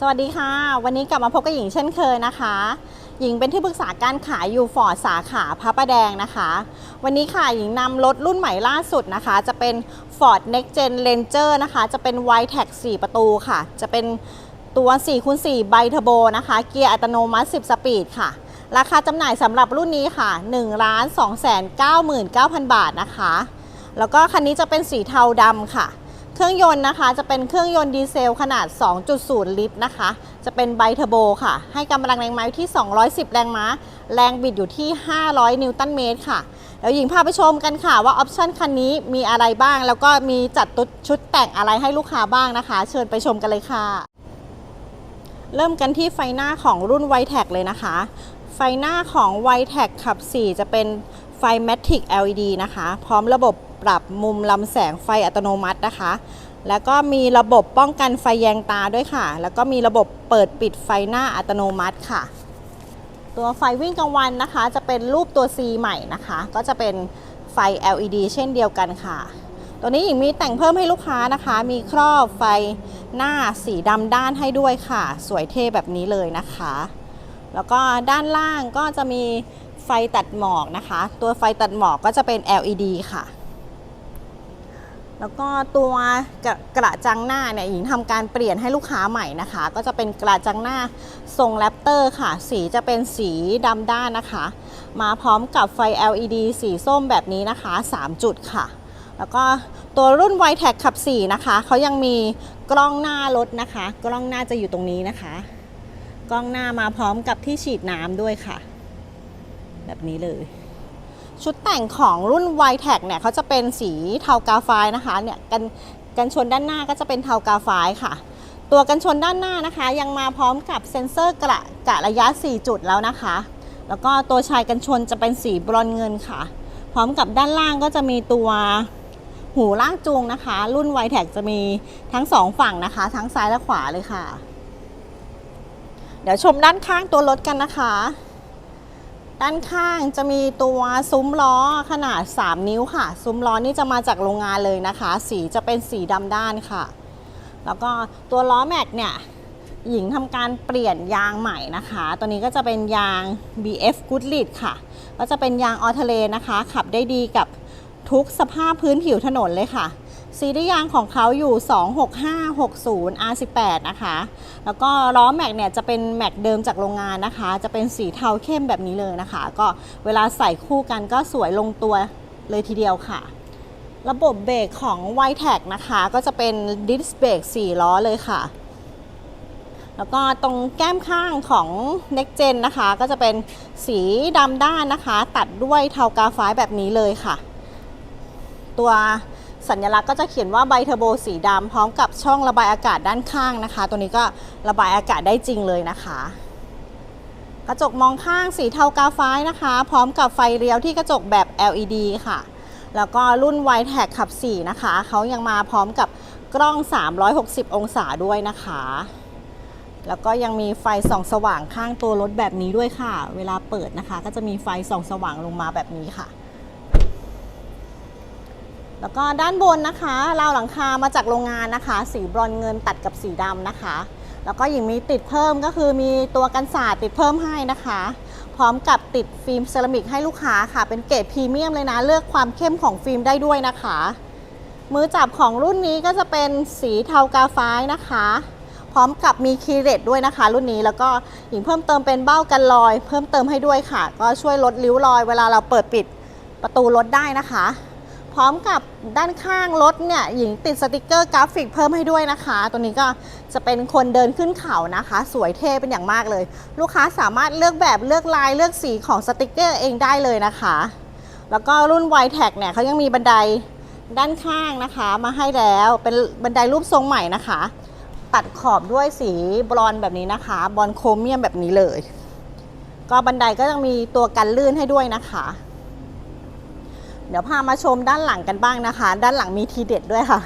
สวัสดีค่ะ วันนี้กลับมาพบกับหญิงเช่นเคยนะคะ หญิงเป็นที่ปรึกษาการขายอยู่ฟอร์ดสาขาพระประแดงนะคะ วันนี้ค่ะหญิงนำรถรุ่นใหม่ล่าสุดนะคะ จะเป็น Ford Next Gen Ranger นะคะ จะเป็น y t e c 4 ประตูค่ะ จะเป็นตัว4คูณ4ไบเทอร์โบนะคะ เกียร์อัตโนมัติ 10 สปีดค่ะ ราคาจำหน่ายสำหรับรุ่นนี้ค่ะ 1 2 9 9 0 0 0 บาทนะคะ แล้วก็คันนี้จะเป็นสีเทาดำค่ะ เครื่องยนต์นะคะจะเป็นเครื่องยนต์ดีเซลขนาด 2.0 ลิตรนะคะ จะเป็นไบเทอร์โบค่ะ ให้กำลังแรงม้าอยู่ที่ 210 แรงม้า แรงบิดอยู่ที่ 500 นิวตันเมตรค่ะ เดี๋ยวหญิงพาไปชมกันค่ะว่าออปชันคันนี้มีอะไรบ้าง แล้วก็มีจัดตุดชุดแต่งอะไรให้ลูกค้าบ้างนะคะ เชิญไปชมกันเลยค่ะ เริ่มกันที่ไฟหน้าของรุ่น w i t e c เลยนะคะ ไฟหน้าของ w i t e c ขับ 4 จะเป็นไฟ Matic LED นะคะ พร้อมระบบ ปรับมุมลำแสงไฟอัตโนมัตินะคะ แล้วก็มีระบบป้องกันไฟแยงตาด้วยค่ะ แล้วก็มีระบบเปิดปิดไฟหน้าอัตโนมัติค่ะ ตัวไฟวิ่งกลางวันนะคะ จะเป็นรูปตัว C ใหม่นะคะ ก็จะเป็นไฟ LED เช่นเดียวกันค่ะ ตัวนี้หญิงมีแต่งเพิ่มให้ลูกค้านะคะ มีครอบไฟหน้าสีดำด้านให้ด้วยค่ะ สวยเท่แบบนี้เลยนะคะ แล้วก็ด้านล่างก็จะมีไฟตัดหมอกนะคะ ตัวไฟตัดหมอกก็จะเป็น LED ค่ะ แล้วก็ตัวกระกระจังหน้าเนี่ยหญิงทำการเปลี่ยนให้ลูกค้าใหม่นะคะ ก็จะเป็นกระจังหน้าทรงแรปเตอร์ค่ะ สีจะเป็นสีดำด้านนะคะ มาพร้อมกับไฟ LED สีส้มแบบนี้นะคะ 3 จุดค่ะ แล้วก็ตัวรุ่น y t e c ขับ 4 นะคะ เขายังมีกล้องหน้ารถนะคะ กล้องหน้าจะอยู่ตรงนี้นะคะ กล้องหน้ามาพร้อมกับที่ฉีดน้ำด้วยค่ะ แบบนี้เลย ชุดแต่งของรุ่น y t e c เนี่ยเขาจะเป็นสีเทากาไฟนะคะเนี่ยกันกันชนด้านหน้าก็จะเป็นเทากาไฟค่ะ ตัวกันชนด้านหน้านะคะ ยังมาพร้อมกับเซ็นเซอร์กระกะระยะ 4 จุดแล้วนะคะ แล้วก็ตัวชายกันชนจะเป็นสีบรอนเงินค่ะ พร้อมกับด้านล่างก็จะมีตัวหูลากจูงนะคะ รุ่น y t e c จะมีทั้งสองฝั่งนะคะ ทั้งซ้ายและขวาเลยค่ะ เดี๋ยวชมด้านข้างตัวรถกันนะคะ ด้านข้างจะมีตัวซุ้มล้อขนาด 3 นิ้วค่ะ ซุ้มล้อนี่จะมาจากโรงงานเลยนะคะ สีจะเป็นสีดำด้านค่ะ แล้วก็ตัวล้อแม็กเนี่ยหญิงทำการเปลี่ยนยางใหม่นะคะ ตัวนี้ก็จะเป็นยาง BF Goodlead ค่ะ ก็จะเป็นยางออเทเลนะคะ ขับได้ดีกับ ทุกสภาพพื้นผิวถนนเลยค่ะสีได้ยางของเขาอยู่ 26560 R18 นะคะ แล้วก็ล้อแม็กเนี่ยจะเป็นแม็กเดิมจากโรงงานนะคะ จะเป็นสีเทาเข้มแบบนี้เลยนะคะ ก็เวลาใส่คู่กันก็สวยลงตัวเลยทีเดียวค่ะ ระบบเบรกของ y t e c นะคะ ก็จะเป็นดิสเบรก4ล้อเลยค่ะ แล้วก็ตรงแก้มข้างของ Next Gen นะคะ ก็จะเป็นสีดำด้านนะคะ ตัดด้วยเทากาฟ้าแบบนี้เลยค่ะ ตัวสัญลักษณ์ก็จะเขียนว่าไบเทอร์โบสีดำพร้อมกับช่องระบายอากาศด้านข้างนะคะ ตัวนี้ก็ระบายอากาศได้จริงเลยนะคะ กระจกมองข้างสีเทากาฟ้านะคะ พร้อมกับไฟเลี้ยวที่กระจกแบบ LED ค่ะ แล้วก็รุ่น y t e c ขับ 4 นะคะ เขายังมาพร้อมกับกล้อง 360 องศาด้วยนะคะ แล้วก็ยังมีไฟส่องสว่างข้างตัวรถแบบนี้ด้วยค่ะ เวลาเปิดนะคะ ก็จะมีไฟส่องสว่างลงมาแบบนี้ค่ะ แล้วก็ด้านบนนะคะราวหลังคามาจากโรงงานนะคะ สีบรอนเงินตัดกับสีดำนะคะ แล้วก็ยังมีติดเพิ่มก็คือมีตัวกันสาดติดเพิ่มให้นะคะ พร้อมกับติดฟิล์มเซรามิกให้ลูกค้าค่ะ เป็นเกรดพรีเมียมเลยนะ เลือกความเข้มของฟิล์มได้ด้วยนะคะ มือจับของรุ่นนี้ก็จะเป็นสีเทากาฟ้ายนะคะ พร้อมกับมีคีย์เรตด้วยนะคะ รุ่นนี้แล้วก็หญิงเพิ่มเติมเป็นเบ้ากันรอย เพิ่มเติมให้ด้วยค่ะ ก็ช่วยลดริ้วรอย เวลาเราเปิดปิดประตูรถได้นะคะ พร้อมกับด้านข้างรถเนี่ยหญิงติดสติกเกอร์กราฟิกเพิ่มให้ด้วยนะคะ ตัวนี้ก็จะเป็นคนเดินขึ้นเขานะคะ สวยเท่เป็นอย่างมากเลย ลูกค้าสามารถเลือกแบบเลือกลายเลือกสีของสติกเกอร์เองได้เลยนะคะ แล้วก็รุ่น y t e c เนี่ยเขายังมีบันไดด้านข้างนะคะมาให้แล้วเป็นบันไดรูปทรงใหม่นะคะ ตัดขอบด้วยสีบรอนแบบนี้นะคะบรอนโครเมียมแบบนี้เลย ก็บันไดก็ยังมีตัวกันลื่นให้ด้วยนะคะ เดี๋ยวพามาชมด้านหลังกันบ้างนะคะ ด้านหลังมีทีเด็ดด้วยค่ะ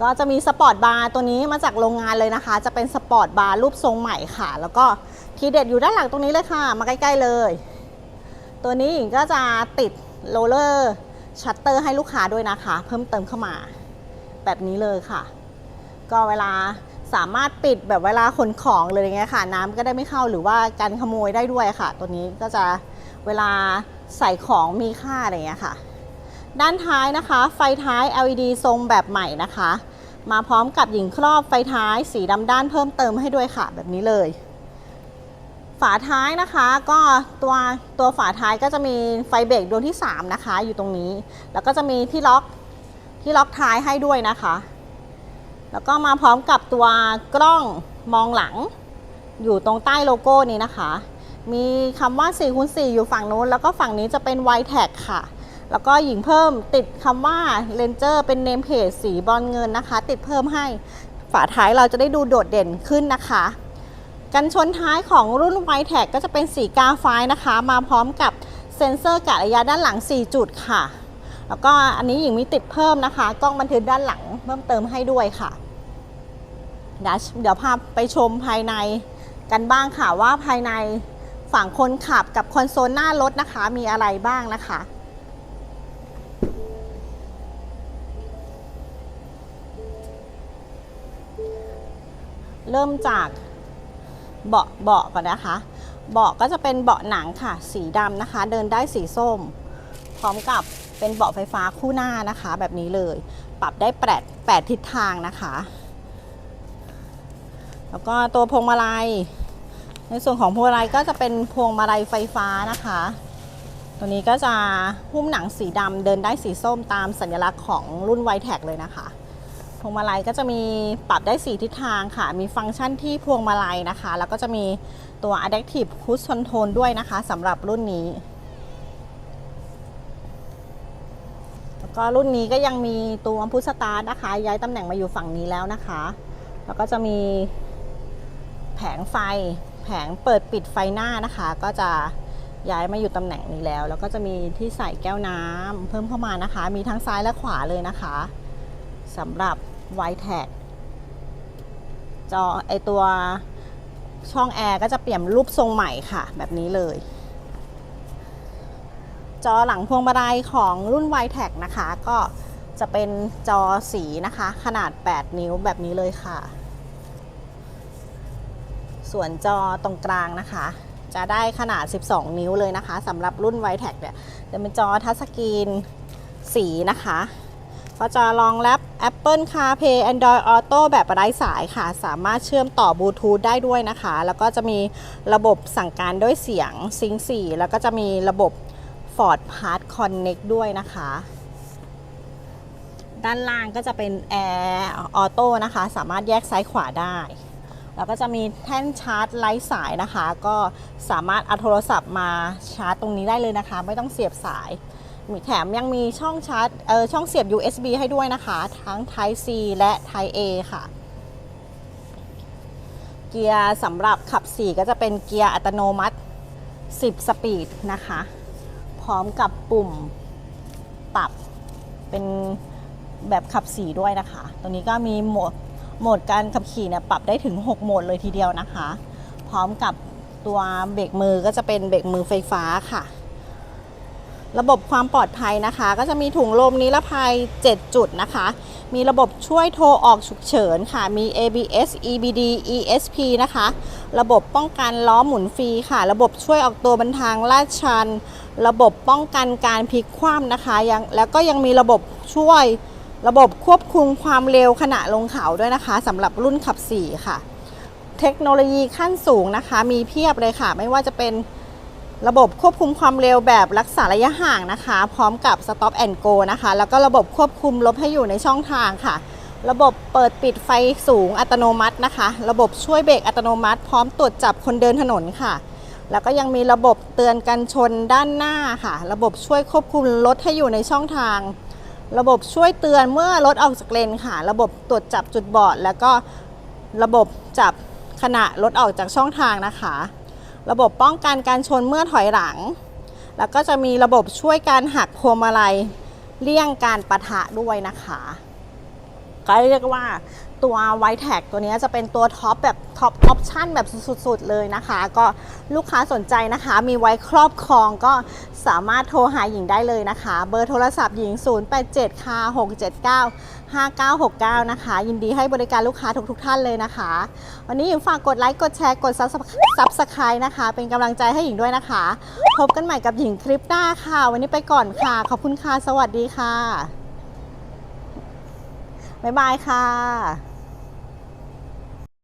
ก็จะมีสปอร์ตบาร์ตัวนี้มาจากโรงงานเลยนะคะ จะเป็นสปอร์ตบาร์รูปทรงใหม่ค่ะ แล้วก็ทีเด็ดอยู่ด้านหลังตรงนี้เลยค่ะ มาใกล้ๆเลย ตัวนี้หญิงก็จะติดโรลเลอร์ชัตเตอร์ให้ลูกค้าด้วยนะคะ เพิ่มเติมเข้ามา แบบนี้เลยค่ะ ก็เวลาสามารถปิดแบบเวลาขนของเลยอย่างเงี้ยค่ะ น้ำก็ได้ไม่เข้าหรือว่าการขโมยได้ด้วยค่ะ ตัวนี้ก็จะเวลาใส่ของมีค่าอะไรอย่างเงี้ยค่ะ ด้านท้ายนะคะ ไฟท้าย LED ทรงแบบใหม่นะคะ มาพร้อมกับหญิงครอบไฟท้ายสีดำด้านเพิ่มเติมให้ด้วยค่ะแบบนี้เลย ฝาท้ายนะคะก็ตัวตัวฝาท้ายก็จะมีไฟเบรกดวงที่ 3 นะคะ อยู่ตรงนี้ แล้วก็จะมีที่ล็อกที่ล็อกท้ายให้ด้วยนะคะ แล้วก็มาพร้อมกับตัวกล้องมองหลัง อยู่ตรงใต้โลโก้นี้นะคะ มีคำว่า4คูณ4อยู่ฝั่งนู้น แล้วก็ฝั่งนี้จะเป็น y t a g ค่ะ แล้วก็หญิงเพิ่มติดคำว่า Ranger เป็นเนมเพจสีบอลเงินนะคะ ติดเพิ่มให้ฝาท้ายเราจะได้ดูโดดเด่นขึ้นนะคะ กันชนท้ายของรุ่น y t a g ก็จะเป็นสีกาไฟนะคะ มาพร้อมกับเซ็นเซอร์กะระยะด้านหลัง 4 จุดค่ะ แล้วก็อันนี้หญิงมีติดเพิ่มนะคะ กล้องบันทึกด้านหลังเพิ่มเติมให้ด้วยค่ะเดี๋ยวพาไปชมภายในกันบ้างค่ะว่าภายในฝั่งคนขับกับคอนโซลหน้ารถนะคะ มีอะไรบ้างนะคะ เริ่มจากเบาะเบาะก่อนนะคะ เบาะก็จะเป็นเบาะหนังค่ะ สีดำนะคะ เดินได้สีส้ม พร้อมกับเป็นเบาะไฟฟ้าคู่หน้านะคะ แบบนี้เลย ปรับได้แปดแปดทิศทางนะคะ แล้วก็ตัวพวงมาลัย ในส่วนของพวงมาลัยก็จะเป็นพวงมาลัยไฟฟ้านะคะ ตัวนี้ก็จะหุ้มหนังสีดำเดินได้สีส้มตามสัญลักษณ์ของรุ่นไวแท็กเลยนะคะ พวงมาลัยก็จะมีปรับได้สีทิศทางค่ะ มีฟังก์ชันที่พวงมาลัยนะคะ แล้วก็จะมีตัว Adaptive Cruise Control ด้วยนะคะสำหรับรุ่นนี้ แล้วก็รุ่นนี้ก็ยังมีตัวพุชสตาร์ทนะคะ ย้ายตำแหน่งมาอยู่ฝั่งนี้แล้วนะคะ แล้วก็จะมีแผงไฟ แผงเปิดปิดไฟหน้านะคะ ก็จะย้ายมาอยู่ตำแหน่งนี้แล้ว แล้วก็จะมีที่ใส่แก้วน้ำเพิ่มเข้ามานะคะ มีทั้งซ้ายและขวาเลยนะคะสำหรับ y t a g จอไอตัวช่องแอร์ก็จะเปลี่ยนรูปทรงใหม่ค่ะ แบบนี้เลย จอหลังพวงมาลัยของรุ่น y t a g นะคะ ก็จะเป็นจอสีนะคะ ขนาด 8 นิ้วแบบนี้เลยค่ะ ส่วนจอตรงกลางนะคะ จะได้ขนาด 12 นิ้วเลยนะคะสำหรับรุ่น y t a g เนี่ยจะเป็นจอทัชสกรีนสีนะคะ ก็จะรองรับ Apple CarPlay Android Auto แบบไร้สายค่ะ สามารถเชื่อมต่อบลูทูธได้ด้วยนะคะ แล้วก็จะมีระบบสั่งการด้วยเสียง Sync 4แล้วก็จะมีระบบ Ford Pass Connect ด้วยนะคะ ด้านล่างก็จะเป็น Air Auto นะคะ สามารถแยกซ้ายขวาได้ แล้วก็จะมีแท่นชาร์จไร้สายนะคะ ก็สามารถเอาโทรศัพท์มาชาร์จตรงนี้ได้เลยนะคะ ไม่ต้องเสียบสาย มีแถมยังมีช่องชาร์จเออช่องเสียบ USB ให้ด้วยนะคะ ทั้ง Type C และ Type A ค่ะ เกียร์สำหรับขับ 4 ก็จะเป็นเกียร์อัตโนมัติ 10 สปีดนะคะ พร้อมกับปุ่มปรับเป็นแบบขับ 4 ด้วยนะคะตัวนี้ก็มีโหมดโหมดการขับขี่เนี่ยปรับได้ถึง 6 โหมดเลยทีเดียวนะคะ พร้อมกับตัวเบรกมือก็จะเป็นเบรกมือไฟฟ้าค่ะ ระบบความปลอดภัยนะคะ ก็จะมีถุงลมนิรภัย 7 จุดนะคะ มีระบบช่วยโทรออกฉุกเฉินค่ะ มี ABS EBD ESP นะคะ ระบบป้องกันล้อหมุนฟรีค่ะ ระบบช่วยออกตัวบนทางลาดชัน ระบบป้องกันการพลิกคว่ำนะคะยังแล้วก็ยังมีระบบช่วยระบบควบคุมความเร็วขณะลงเขาด้วยนะคะสำหรับรุ่นขับ 4 ค่ะ เทคโนโลยีขั้นสูงนะคะ มีเพียบเลยค่ะ ไม่ว่าจะเป็น ระบบควบคุมความเร็วแบบรักษาระยะห่างนะคะ พร้อมกับ Stop and Go นะคะ แล้วก็ระบบควบคุมรถให้อยู่ในช่องทางค่ะ ระบบเปิดปิดไฟสูงอัตโนมัตินะคะ ระบบช่วยเบรกอัตโนมัติ พร้อมตรวจจับคนเดินถนนค่ะ แล้วก็ยังมีระบบเตือนกันชนด้านหน้าค่ะ ระบบช่วยควบคุมรถให้อยู่ในช่องทาง ระบบช่วยเตือนเมื่อรถออกจากเลนค่ะ ระบบตรวจจับจุดบอด แล้วก็ระบบจับขณะรถออกจากช่องทางนะคะ ระบบป้องกันการชนเมื่อถอยหลัง แล้วก็จะมีระบบช่วยการหักพวงมาลัยเลี่ยงการปะทะด้วยนะคะ ก็เรียกว่า ตัวไวแท็กตัวนี้จะเป็นตัวท็อปแบบท็อปออปชั่นแบบสุดๆ เลยนะคะ ก็ลูกค้าสนใจนะคะ มีไว้ครอบครองก็สามารถโทรหาหญิงได้เลยนะคะ เบอร์โทรศัพท์หญิง 087ค่ะ679 5969 นะคะ ยินดีให้บริการลูกค้าทุกๆทท่านเลยนะคะ วันนี้หญิงฝากกดไลค์กดแชร์กด Subscribe นะคะ เป็นกำลังใจให้หญิงด้วยนะคะ พบกันใหม่กับหญิงคลิปหน้าค่ะ วันนี้ไปก่อนค่ะ ขอบคุณค่ะ สวัสดีค่ะ บ๊ายบายค่ะ